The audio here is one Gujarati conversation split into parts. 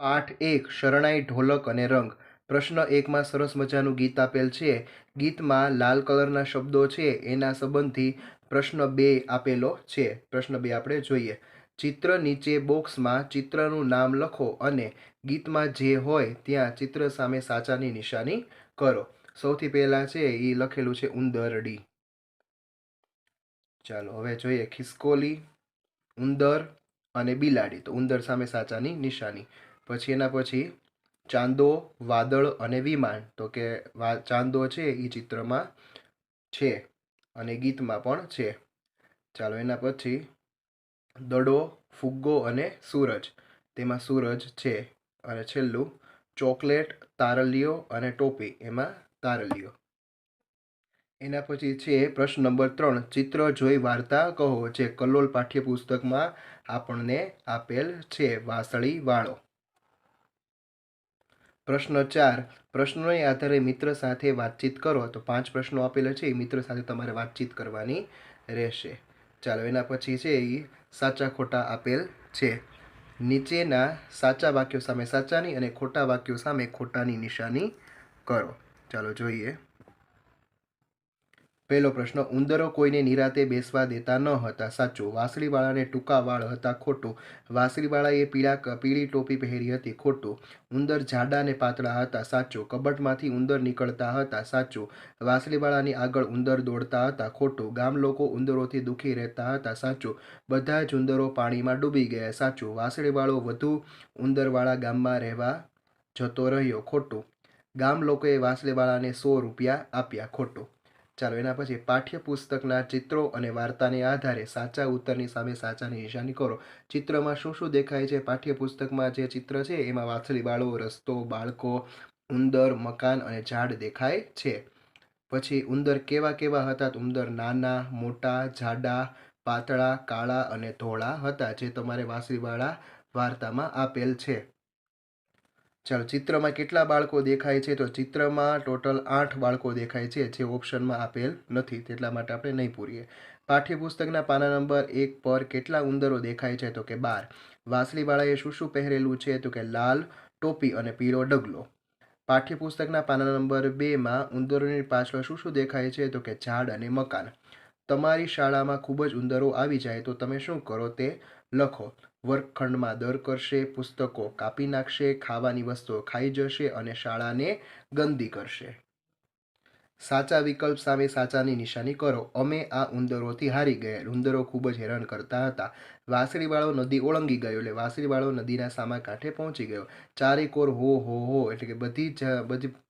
પાઠ એક, શરણાઈ, ઢોલક અને રંગ. પ્રશ્ન એકમાં સરસ મજાનું ગીત આપેલ છે. ગીતમાં લાલ કલરના શબ્દો છે. એના સંબંધી પ્રશ્ન બે આપેલો છે. પ્રશ્ન બે આપણે જોઈએ. ચિત્ર નીચે બોક્સમાં ચિત્રનું નામ લખો અને ગીતમાં જે હોય ત્યાં ચિત્ર સામે સાચાની નિશાની કરો. સૌથી પહેલાં છે એ લખેલું છે ઉંદરડી. ચાલો, હવે જોઈએ ખિસકોલી, ઉંદર અને બિલાડી. તો ઉંદર સામે સાચાની નિશાની. પછી એના પછી ચાંદો, વાદળ અને વિમાન. તો કે ચાંદો છે એ ચિત્રમાં છે અને ગીતમાં પણ છે. ચાલો એના પછી દડો, ફુગ્ગો અને સૂરજ. તેમાં સૂરજ છે અને છેલ્લું ચોકલેટ, તારલીઓ અને ટોપી. એમાં તારલીઓ. એના પછી છે પ્રશ્ન નંબર ત્રણ. ચિત્ર, જોઈ, વાર્તા કહો. જે કલોલ પાઠ્યપુસ્તકમાં આપણને આપેલ છે. વાસળી વાળો. પ્રશ્ન ચાર, પ્રશ્નોને આધારે મિત્ર સાથે વાતચીત કરો. તો પાંચ પ્રશ્નો આપેલા છે, એ મિત્ર સાથે તમારે વાતચીત કરવાની રહેશે. ચાલો, એના પછી છે એ સાચા ખોટા આપેલ છે. નીચેના સાચા વાક્યો સામે સાચાની અને ખોટા વાક્યો સામે ખોટાની નિશાની કરો. ચાલો, જોઈએ. પહેલો પ્રશ્ન, ઉંદરો કોઈને નિરાતે બેસવા દેતા ન હતા. સાચું. વાંસળીવાળાને ટૂંકા વાળ હતા ખોટું. વાંસળીવાળાએ પીળા પીળી ટોપી પહેરી હતી ખોટું. ઉંદર જાડા અને પાતળા હતા. સાચું. કબટમાંથી ઉંદર નીકળતા હતા. સાચું. વાંસળીવાળાની આગળ ઉંદર દોડતા હતા ખોટું. ગામ લોકો ઉંદરોથી દુઃખી રહેતા હતા. સાચું. બધા જ ઉંદરો પાણીમાં ડૂબી ગયા. સાચું. વાંસળીવાળો વધુ ઉંદરવાળા ગામમાં રહેવા જતો રહ્યો ખોટું. ગામ લોકોએ વાંસળીવાળાને સો રૂપિયા આપ્યા ખોટું. ચાલો એના પછી પાઠ્યપુસ્તકના ચિત્રો અને વાર્તાને આધારે સાચા ઉત્તરની સામે સાચાની નિશાની કરો. ચિત્રમાં શું શું દેખાય છે? પાઠ્યપુસ્તકમાં જે ચિત્ર છે, એમાં વાછલી બાળો, રસ્તો, બાળકો, ઉંદર, મકાન અને ઝાડ દેખાય છે. પછી ઉંદર કેવા કેવા હતા? ઉંદર નાના, મોટા, જાડા, પાતળા, કાળા અને ધોળા હતા, જે તમારે વાંસળીવાળા વાર્તામાં આપેલ છે. ચાલો, ચિત્રમાં કેટલા બાળકો દેખાય છે? તો ચિત્રમાં ટોટલ આઠ બાળકો દેખાય છે, જે ઓપ્શનમાં આપેલ નથી, તેટલા માટે આપણે નહીં પૂરીએ. પાઠ્યપુસ્તકના પાના નંબર એક પર કેટલા ઉંદરો દેખાય છે? તો કે બાર. વાંસળીવાળાએ શું શું પહેરેલું છે? તો કે લાલ ટોપી અને પીળો ડગલો. પાઠ્યપુસ્તકના પાના નંબર બેમાં ઉંદરોની પાછળ શું શું દેખાય છે? તો કે ઝાડ અને મકાન. તમારી શાળામાં ખૂબ જ ઉંદરો આવી જાય, તો તમે શું કરો તે લખો. વર્ગખંડમાં દર કરશે, પુસ્તકો કાપી નાખશે, ખાવાની વસ્તુઓ ખાઈ જશે અને શાળાને ગંદી કરશે. સાચા વિકલ્પ સામે સાચાની નિશાની કરો. અમે આ ઉંદરોથી હારી ગયા ઉંદરો ખૂબ જ હેરાન કરતા હતા. વાંસળીવાળો નદી ઓળંગી ગયો એટલે વાંસળીવાળો નદીના સામા કાંઠે પહોંચી ગયો. ચારેકોર હો હો હો એટલે કે બધી જ,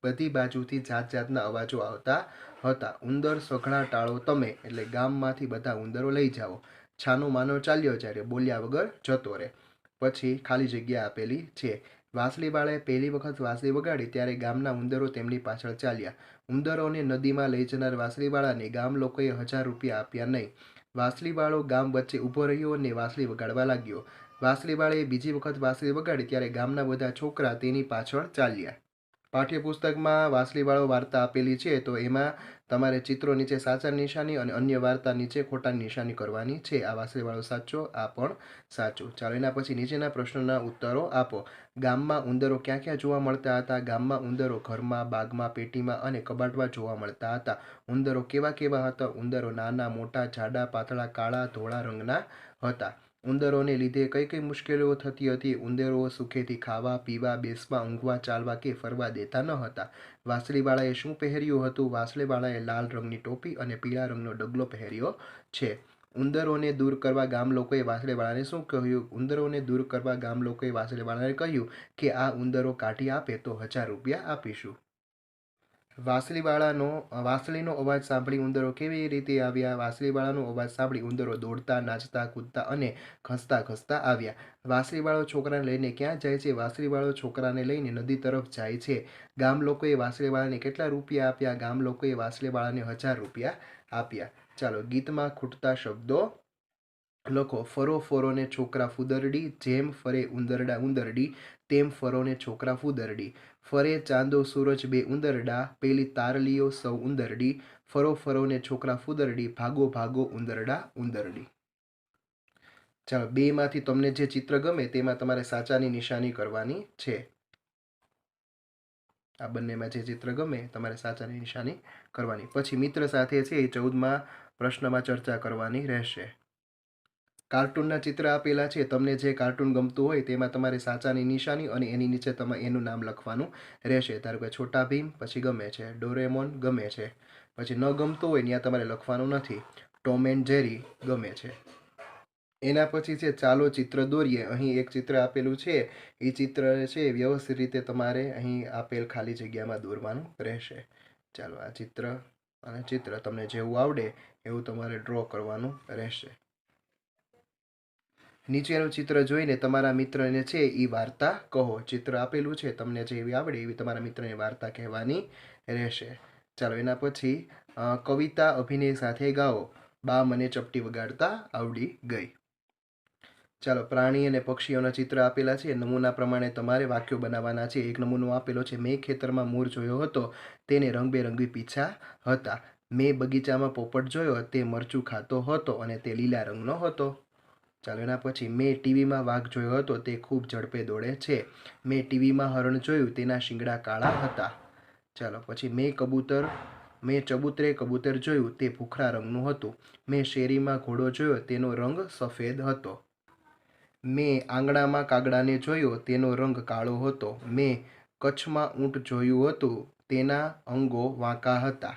બધી બાજુથી જાત જાતના અવાજો આવતા હતા. ઉંદર સઘળા ટાળો તમે એટલે ગામમાંથી બધા ઉંદરો લઈ જાઓ. છાનો માનો ચાલ્યો જ્યારે બોલ્યા વગર જતો રહે પછી ખાલી જગ્યા આપેલી છે. વાંસળીવાળાએ પહેલી વખત વાંસળી વગાડી, ત્યારે ગામના ઉંદરો તેમની પાછળ ચાલ્યા. ઉંદરોને નદીમાં લઈ જનાર વાંસળીવાળાને ગામ લોકોએ હજાર રૂપિયા આપ્યા નહીં. વાંસળીવાળો ગામ વચ્ચે ઊભો રહ્યો અને વાંસળી વગાડવા લાગ્યો. વાંસળીવાળાએ બીજી વખત વાંસળી વગાડી, ત્યારે ગામના બધા છોકરા તેની પાછળ ચાલ્યા. પાઠ્યપુસ્તકમાં વાંસળીવાળો વાર્તા આપેલી છે, તો એમાં તમારે ચિત્રો નીચે સાચા નિશાની અને અન્ય વાર્તા નીચે ખોટા નિશાની કરવાની છે. આ વાંસળીવાળો સાચો, આ પણ સાચું. ચાલો એના પછી નીચેના પ્રશ્નોના ઉત્તરો આપો. ગામમાં ઉંદરો ક્યાં ક્યાં જોવા મળતા હતા? ગામમાં ઉંદરો ઘરમાં, બાગમાં, પેટીમાં અને કબાટમાં જોવા મળતા હતા. ઉંદરો કેવા કેવા હતા? ઉંદરો નાના, મોટા, જાડા, પાતળા, કાળા, ધોળા રંગના હતા. ઉંદરોને લીધે કઈ કઈ મુશ્કેલીઓ થતી હતી? ઉંદરો સુખેથી ખાવા, પીવા, બેસવા, ઊંઘવા, ચાલવા કે ફરવા દેતા ન હતા. વાસળીવાળાએ શું પહેર્યું હતું? વાસળીવાળાએ લાલ રંગની ટોપી અને પીળા રંગનો ડગલો પહેર્યો છે. ઉંદરોને દૂર કરવા ગામ લોકોએ વાસળીવાળાને શું કહ્યું? ઉંદરોને દૂર કરવા ગામ લોકોએ વાસળીવાળાને કહ્યું કે, આ ઉંદરો કાઢી આપે તો હજાર રૂપિયા આપીશું. વાંસળીવાળાનો વાંસળીનો અવાજ સાંભળી ઉંદરો કેવી રીતે આવ્યા? વાંસળીવાળાનો અવાજ સાંભળી ઉંદરો દોડતા, નાચતા, કૂદતા અને ઘસતા ઘસતા આવ્યા. વાંસળીવાળો છોકરાને લઈને ક્યાં જાય છે? વાંસળીવાળો છોકરાને લઈને નદી તરફ જાય છે. ગામ લોકોએ વાંસળીવાળાને કેટલા રૂપિયા આપ્યા? ગામ લોકોએ વાંસળીવાળાને હજાર રૂપિયા આપ્યા. ચાલો ગીતમાં ખૂટતા શબ્દો લખો, ફરો, ફરોને છોકરા ફુદરડી, જેમ ફરે ઉંદરડા ઉંદરડી, તેમ ફરોને છોકરા ફુદરડી. ફરે ચાંદો સૂરજ બે ઉંદરડા, પેલી તારલીઓ સૌ ઉંદરડી. ફરો, ફરોને છોકરા ફુદરડી, ભાગો ભાગો ઉંદરડા ઉંદરડી. ચાલો, બેમાંથી તમને જે ચિત્ર ગમે તેમાં તમારે સાચાની નિશાની કરવાની છે. આ બંનેમાં જે ચિત્ર ગમે તમારે સાચાની નિશાની કરવાની. પછી મિત્ર સાથે છે એ ચૌદમાં પ્રશ્નમાં ચર્ચા કરવાની રહેશે. કાર્ટૂનના ચિત્ર આપેલા છે. તમને જે કાર્ટૂન ગમતું હોય તેમાં તમારે સાચાની નિશાની અને એની નીચે તમારે એનું નામ લખવાનું રહેશે. ધારો કે છોટા ભીમ, પછી ગમે છે. ડોરેમોન ગમે છે. પછી ન ગમતું હોય ત્યાં તમારે લખવાનું નથી. ટોમ એન્ડ જેરી ગમે છે. એના પછી છે, ચાલો ચિત્ર દોરીએ. અહીં એક ચિત્ર આપેલું છે. એ ચિત્ર છે, વ્યવસ્થિત રીતે તમારે અહીં આપેલ ખાલી જગ્યામાં દોરવાનું રહેશે. ચાલો આ ચિત્ર અને ચિત્ર તમને જેવું આવડે એવું તમારે ડ્રો કરવાનું રહેશે. નીચેનું ચિત્ર જોઈને તમારા મિત્રને છે એ વાર્તા કહો. ચિત્ર આપેલું છે, તમને જે એવી આવડે એવી તમારા મિત્રને વાર્તા કહેવાની રહેશે. ચાલો, એના પછી કવિતા અભિનય સાથે ગાઓ. બા મને ચપટી વગાડતા આવડી ગઈ. ચાલો, પ્રાણી અને પક્ષીઓના ચિત્ર આપેલા છે. નમૂના પ્રમાણે તમારે વાક્યો બનાવવાના છે. એક નમૂનો આપેલો છે. મેં ખેતરમાં મોર જોયો હતો. તેને રંગબેરંગી પીછા હતા. મેં બગીચામાં પોપટ જોયો. તે મરચું ખાતો હતો અને તે લીલા રંગનો હતો. ચાલો પછી મેં ટીવીમાં વાઘ જોયો હતો, તે ખૂબ ઝડપે દોડે છે. મેં ટીવીમાં હરણ જોયું, તેના શિંગડા કાળા હતા. ચાલો, પછી મેં કબૂતર, મેં ચબૂતરે કબૂતર જોયું, તે ભૂખરા રંગનું હતું. મેં શેરીમાં ઘોડો જોયો, તેનો રંગ સફેદ હતો. મેં આંગણામાં કાગડાને જોયો, તેનો રંગ કાળો હતો. મેં કચ્છમાં ઊંટ જોયું હતું, તેના અંગો વાંકા હતા.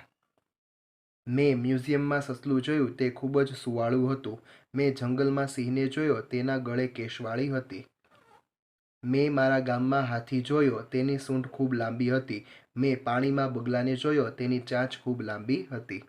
મેં મ્યુઝિયમમાં સસલું જોયું તે ખૂબ જ સુવાળું હતું. મેં જંગલમાં સિંહને જોયો, તેના ગળે કેશવાળી હતી. મેં મારા ગામમાં હાથી જોયો, તેની સૂંઢ ખૂબ લાંબી હતી. મેં પાણીમાં બગલાને જોયો, તેની ચાંચ ખૂબ લાંબી હતી.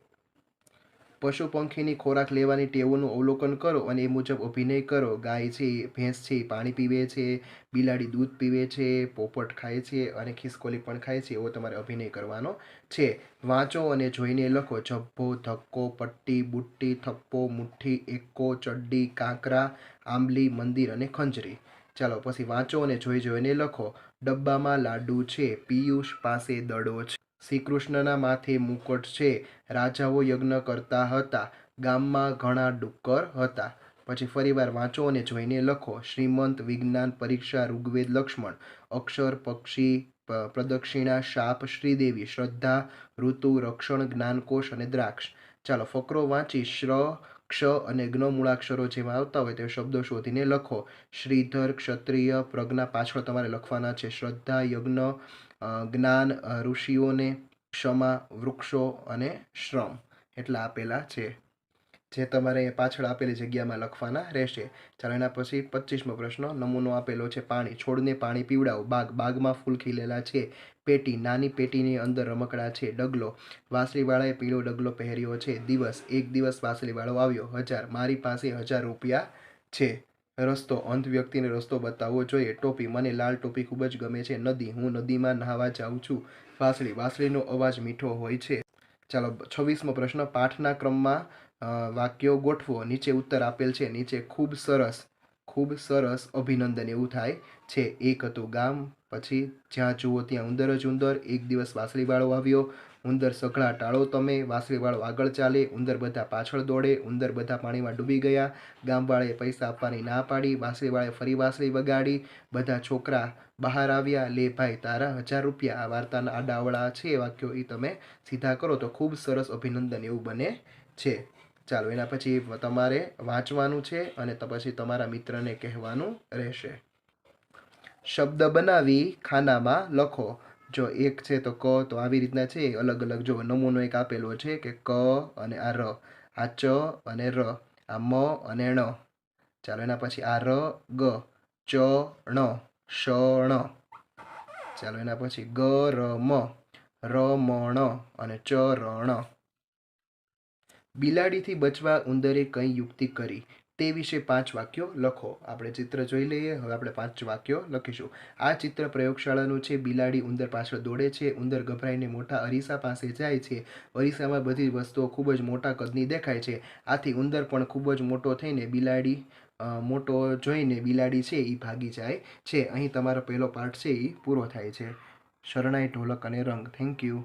પશુ પંખીની ખોરાક લેવાની ટેવોનું અવલોકન કરો અને એ મુજબ અભિનય કરો. ગાય છે, ભેંસ છે, પાણી પીવે છે, બિલાડી દૂધ પીવે છે, પોપટ ખાય છે અને ખિસકોલી પણ ખાય છે. એવો તમારે અભિનય કરવાનો છે. વાંચો અને જોઈને લખો. જબ્બો ધક્કો, પટ્ટી, બુટ્ટી, થપ્પો, મુઠ્ઠી, એક્કો, ચડ્ડી, કાંકરા, આંબલી, મંદિર અને ખંજરી. ચાલો, પછી વાંચો અને જોઈ જોઈને લખો. ડબ્બામાં લાડુ છે, પિયુષ પાસે દડો છે. શ્રી કૃષ્ણના માથે મુકટ છે. રાજાઓ યજ્ઞ કરતા હતા. ગામમાં ઘણા ડુક્કર હતા. પછી ફરીવાર વાંચો અને જોઈને લખો. શ્રીમંત વિજ્ઞાન પરીક્ષા ઋગ્વેદ લક્ષ્મણ. અક્ષર, પક્ષી પ્રદક્ષિણા શાપ શ્રીદેવી, શ્રદ્ધા, ઋતુ, રક્ષણ, જ્ઞાનકોશ અને દ્રાક્ષ. ચાલો ફકરો વાંચી શ્ર, ક્ષ અને જ્ઞ મૂળાક્ષરો જેમાં આવતા હોય તે શબ્દો શોધીને લખો. શ્રીધર ક્ષત્રિય પ્રજ્ઞા પાછળ તમારે લખવાના છે. શ્રદ્ધા, યજ્ઞ જ્ઞાન ઋષિઓને, ક્ષમા, વૃક્ષો અને શ્રમ એટલા આપેલા છે. જે તમારે પાછળ આપેલી જગ્યામાં લખવાના રહેશે. ચાલો એના પછી પચીસમો પ્રશ્ન. નમૂનો આપેલો છે પાણી. છોડને પાણી પીવડાવો. બાગ. બાગમાં ફૂલ ખીલેલા છે. પેટી. નાની પેટીની અંદર રમકડા છે. ડગલો. વાંસળીવાળાએ પીળો ડગલો પહેર્યો છે. દિવસ. એક દિવસ વાંસળીવાળો આવ્યો. હજાર. મારી પાસે હજાર રૂપિયા છે. રસ્તો અંધ વ્યક્તિને રસ્તો બતાવવો જોઈએ. ટોપી, મને લાલ ટોપી ખૂબ જ ગમે છે. નદી, હું નદીમાં નહાવા જાઉં છું. વાંસળી, વાંસળીનો અવાજ મીઠો હોય છે. ચાલો, છવ્વીસમો પ્રશ્ન. પાઠના ક્રમમાં વાક્યો ગોઠવો. નીચે ઉત્તર આપેલ છે. નીચે ખૂબ સરસ ખૂબ સરસ અભિનંદન એવું થાય છે. એક હતું ગામ, પછી જ્યાં જુઓ ત્યાં ઉંદર જ ઉંદર. એક દિવસ વાંસળીવાળો આવ્યો. ઉંદર સઘળા ટાળો તમે. વાંસળીવાળો આગળ ચાલે. ઉંદર બધા પાછળ દોડે. ઉંદર બધા પાણીમાં ડૂબી ગયા. ગામવાળાએ પૈસા આપવાની ના પાડી. વાંસળીવાળાએ ફરી વાસળી વગાડી. બધા છોકરા બહાર આવ્યા. લે ભાઈ, તારા હજાર રૂપિયા આ વાર્તાના આડાવડા છે વાક્યો એ તમે સીધા કરો તો ખૂબ સરસ અભિનંદન એવું બને છે. ચાલો, એના પછી તમારે વાંચવાનું છે અને પછી તમારા મિત્રને કહેવાનું રહેશે. શબ્દ બનાવી ખાનામાં લખો. જો એક છે તો ક, તો આવી રીતના છે અલગ અલગ જો નમૂનો એક આપેલો છે કે ક અને આ ર. આ ચ અને ર, આ મ અને ણ. ચાલો એના પછી આ ર, ગ, ચ, ણ, શ, ણ. ચાલો એના પછી ગ, ર, મ ર, મ, ણ અને ચ, ર, ણ. બિલાડીથી બચવા ઉંદરે કઈ યુક્તિ કરી? તે વિશે પાંચ વાક્યો લખો. આપણે ચિત્ર જોઈ લઈએ, હવે આપણે પાંચ વાક્યો લખીશું. આ ચિત્ર પ્રયોગશાળાનું છે, બિલાડી ઉંદર પાછળ દોડે છે, ઉંદર ગભરાઈને મોટા અરીસા પાસે જાય છે. અરીસામાં બધી વસ્તુઓ ખૂબ જ મોટા કદની દેખાય છે. આથી ઉંદર પણ ખૂબ જ મોટો થઈને બિલાડી મોટો જોઈને બિલાડી છે એ ભાગી જાય છે. અહીં તમારો પહેલો પાઠ છે એ પૂરો થાય છે. શરણાઈ ઢોલક અને રંગ. Thank you